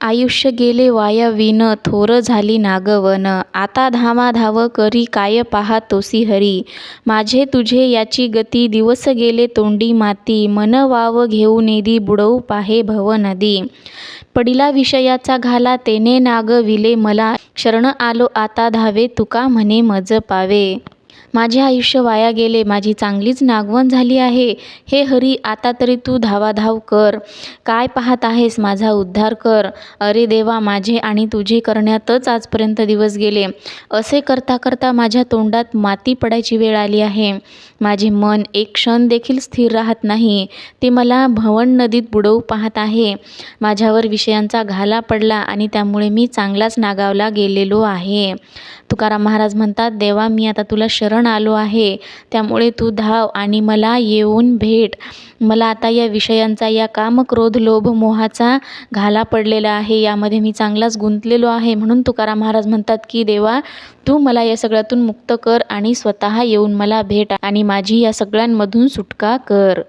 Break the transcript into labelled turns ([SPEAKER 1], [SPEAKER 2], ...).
[SPEAKER 1] आयुष्य गेले वाया विन थोर झाली नागवन. आता धावाधाव करी काय पाहातोसी हरी. माझे तुझे याची गती दिवस गेले तोंडी माती. मन वाव घेऊ नेदी बुडवू पाहे भव नदी. पडिला विषयाचा घाला तेने नागविले मला. शरण आलो आता धावे तुका म्हणे मज पावे. माझे आयुष्य वाया गेले माझी चांगलीच नागवण झाली आहे. हे हरी आता तरी तू धावाधाव कर. काय पाहत आहेस माझा उद्धार कर. अरे देवा माझे आणि तुझे करण्यातच आजपर्यंत दिवस गेले. असे करता करता माझ्या तोंडात माती पडायची वेळ आली आहे. माझे मन एक क्षण देखील स्थिर राहत नाही. ते मला भवन नदीत बुडवू पाहत आहे. माझ्यावर विषयांचा घाला पडला आणि त्यामुळे मी चांगलाच नागावला गेलेलो आहे. तुकाराम महाराज म्हणतात देवा मी आता तुला शरण आलो आहे. त्यामुळे तू धाव आणि मला येऊन भेट. मला आता या विषयांचा या काम क्रोध लोभ मोहाचा घाला पडलेला आहे. यामध्ये मी चांगलाच गुंतलेलो आहे. म्हणून तुकाराम महाराज म्हणतात की देवा तू मला या सगळ्यातून मुक्त कर आणि स्वतः येऊन मला भेट आणि माझी या सगळ्यांमधून सुटका कर.